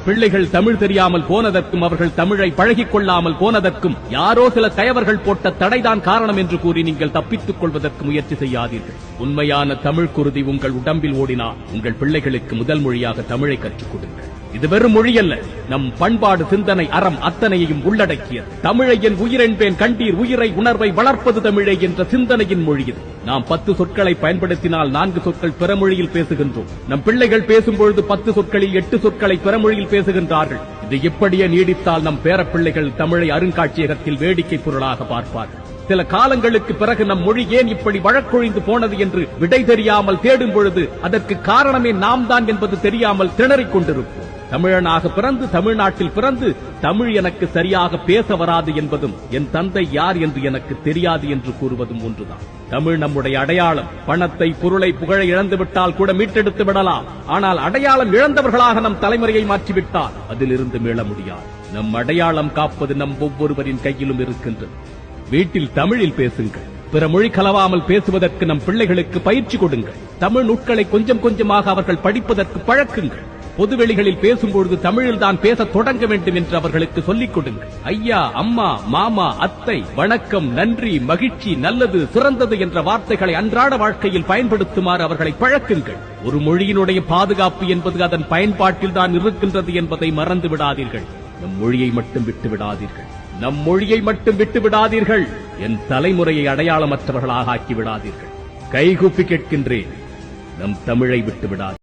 பிள்ளைகள் தமிழ் தெரியாமல் போனதற்கும் அவர்கள் தமிழை பழகிக் கொள்ளாமல் போனதற்கும் யாரோ சில கயவர்கள் போட்ட தடைதான் காரணம் என்று கூறி நீங்கள் தப்பித்துக் கொள்வதற்கு முயற்சி செய்யாதீர்கள். உண்மையான தமிழ் குருதி உங்கள் உடம்பில் ஓடினால் உங்கள் பிள்ளைகளுக்கு முதல் மொழியாக தமிழை கற்றுக் கொடுங்கள். இது வெறும் மொழியல்ல நம் பண்பாடு சிந்தனை அறம் அத்தனையையும் உள்ளடக்கியது. தமிழை என் உயிரென்பேன் கண்டீர் உயிரை உணர்வை வளர்ப்பது தமிழை என்ற சிந்தனையின் மொழி இது. நாம் பத்து சொற்களை பயன்படுத்தினால் நான்கு சொற்கள் பிறமொழியில் பேசுகின்றோம். நம் பிள்ளைகள் பேசும்பொழுது பத்து சொற்களில் எட்டு சொற்களை பிறமொழியில் பேசுகின்றார்கள். இது இப்படியே நீடித்தால் நம் பேரப்பிள்ளைகள் தமிழை அருங்காட்சியகத்தில் வேடிக்கை பொருளாக பார்ப்பார்கள் சில காலங்களுக்கு பிறகு நம் மொழி ஏன் இப்படி வழக்கொழிந்து போனது என்று விடை தெரியாமல் தேடும் பொழுது அதற்கு காரணமே நாம் தான் என்பது தெரியாமல் திணறிக் கொண்டிருப்போம். தமிழனாக பிறந்து தமிழ்நாட்டில் பிறந்து தமிழ் எனக்கு சரியாக பேச வராது என்பதும் என் தந்தை யார் என்று எனக்கு தெரியாது என்று கூறுவதும் ஒன்றுதான். தமிழ் நம்முடைய அடையாளம். பணத்தை பொருளை புகழை இழந்து விட்டால் கூட மீட்டெடுத்து விடலாம். ஆனால் அடையாளம் இழந்தவர்களாக நம் தலைமுறையை மாற்றிவிட்டால் அதிலிருந்து மீள முடியாது. நம் அடையாளம் காப்பது நம் ஒவ்வொருவரின் கையிலும் இருக்கின்றது. வீட்டில் தமிழில் பேசுங்கள். பிற மொழி கலவாமல் பேசுவதற்கு நம் பிள்ளைகளுக்கு பயிற்சி கொடுங்கள். தமிழ் நூட்களை கொஞ்சம் கொஞ்சமாக அவர்கள் படிப்பதற்கு பழக்குங்கள். பொதுவெளிகளில் பேசும்பொழுது தமிழில் தான் பேச தொடங்க வேண்டும் என்று அவர்களுக்கு சொல்லிக் கொடுங்கள். ஐயா அம்மா மாமா அத்தை வணக்கம் நன்றி மகிழ்ச்சி நல்லது சிறந்தது என்ற வார்த்தைகளை அன்றாட வாழ்க்கையில் பயன்படுத்துமாறு அவர்களை பழக்குங்கள். ஒரு மொழியினுடைய பாதுகாப்பு என்பது அதன் பயன்பாட்டில் தான் இருக்கின்றது என்பதை மறந்து விடாதீர்கள். நம் மொழியை மட்டும் விட்டு விடாதீர்கள். நம் மொழியை மட்டும் விட்டு விடாதீர்கள். என் தலைமுறையை அடையாளமற்றவர்களாக ஆக்கி விடாதீர்கள். கைகூப்பி கேட்கின்றேன். நம் தமிழை விட்டு விடாது